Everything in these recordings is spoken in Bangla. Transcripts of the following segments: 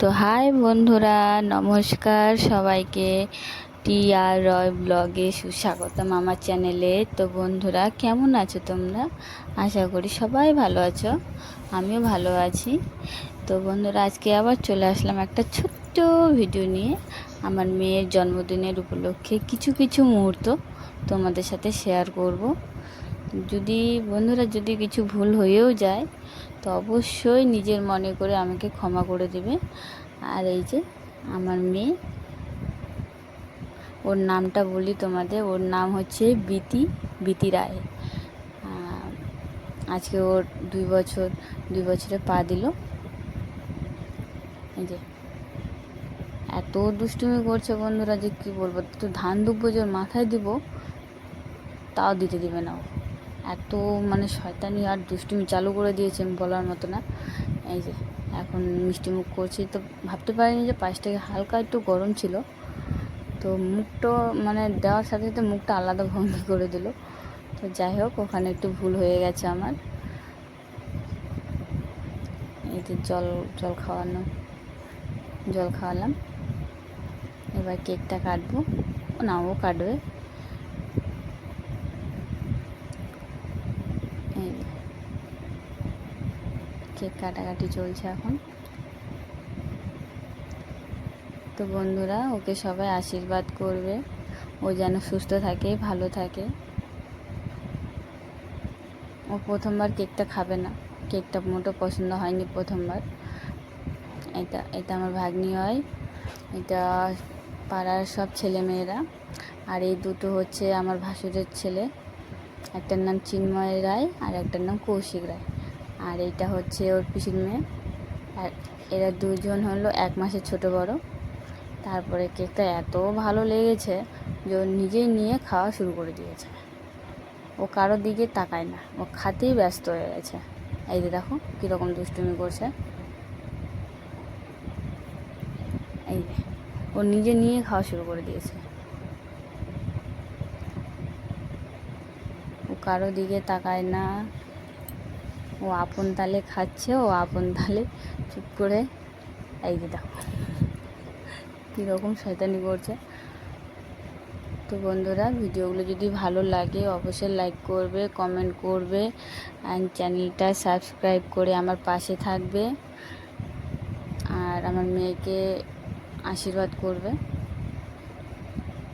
তো হাই বন্ধুরা, নমস্কার সবাইকে। টি আর রয় ব্লগে সুস্বাগতম আমার চ্যানেলে। তো বন্ধুরা, কেমন আছো তোমরা? আশা করি সবাই ভালো আছো, আমিও ভালো আছি। তো বন্ধুরা, আজকে আবার চলে আসলাম একটা ছোট্ট ভিডিও নিয়ে। আমার মেয়ের জন্মদিনের উপলক্ষে কিছু কিছু মুহূর্ত তোমাদের সাথে শেয়ার করব। যদি বন্ধুরা যদি কিছু ভুল হয়েও যায়, তো অবশ্যই নিজের মনে করে আমাকে ক্ষমা করে দেবে। আর এই যে আমার মেয়ে, ওর নামটা বলি তোমাদের, ওর নাম হচ্ছে বিতি বিতি রায়। আজকে ওর দুই বছর, দুই বছরে পা দিল। এই যে, এত দুষ্টুমি করছে বন্ধুরা, যে কী বলব তো ধান দুব্বো যে মাথায় দিব, তাও দিতে দিবে না ও। এত মানে শয়তানি আর দুষ্টুমি চালু করে দিয়েছে বলার মতো না। এই যে, এখন মিষ্টি মুখ করছি। তো ভাবতে পারিনি যে পাশটাকে হালকা একটু গরম ছিল। তো মুখটা মানে দেওয়ার সাথে সাথে মুখটা আলাদা ভঙ্গি করে দিল। তো যাই হোক, ওখানে একটু ভুল হয়ে গেছে আমার। এই যে জল জল খাওয়ানো, জল খাওয়ালাম। এবার কেকটা কাটবো। না, ও কাটবে। কেক কাটাকাটি চলছে এখন। তো বন্ধুরা, ওকে সবাই আশীর্বাদ করবে। ও যেন সুস্থ থাকে, ভালো থাকে। ও প্রথমবার কেকটা খাবে না। কেকটা মোটো পছন্দ হয়নি প্রথমবার। এটা এটা আমার ভাগ্নি হয়। এটা পাড়ার সব ছেলেমেয়েরা। আর এই দুটো হচ্ছে আমার ভাসুরের ছেলে। একটার নাম চিন্ময় রায় আর একটার নাম কৌশিক রায়। আর এইটা হচ্ছে ওর পিসির মেয়ে। আর এরা দুজন হলো এক মাসের ছোট বড়। তারপরে কেকটা এত ভালো লেগেছে যে ও নিজেই নিয়ে খাওয়া শুরু করে দিয়েছে। ও কারোর দিকে তাকায় না। ও খাতেই ব্যস্ত হয়ে গেছে। এই যে দেখো, কীরকম দুষ্টুমি করছে। এই ও নিজে নিয়ে খাওয়া শুরু করে দিয়েছে। কারও দিকে তাকায় না। ও আপন তালে খাচ্ছে, ও আপন তালে চুপ করে এই যে দেখো, কীরকম শয়তানি করছে। তো বন্ধুরা, ভিডিওগুলো যদি ভালো লাগে অবশ্যই লাইক করবে কমেন্ট করবে অ্যান্ড চ্যানেলটা সাবস্ক্রাইব করে আমার পাশে থাকবে। আর আমার মেয়েকে আশীর্বাদ করবে।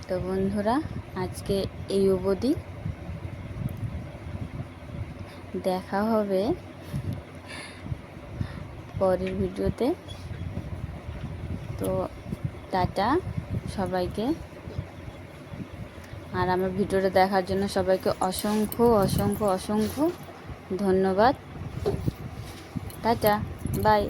তো বন্ধুরা, আজকে এই অবধি। দেখা হবে পরের ভিডিওতে। তো টাটা সবাইকে। আর আমার ভিডিওটা দেখার জন্য সবাইকে অসংখ্য অসংখ্য অসংখ্য ধন্যবাদ। Tata, bye.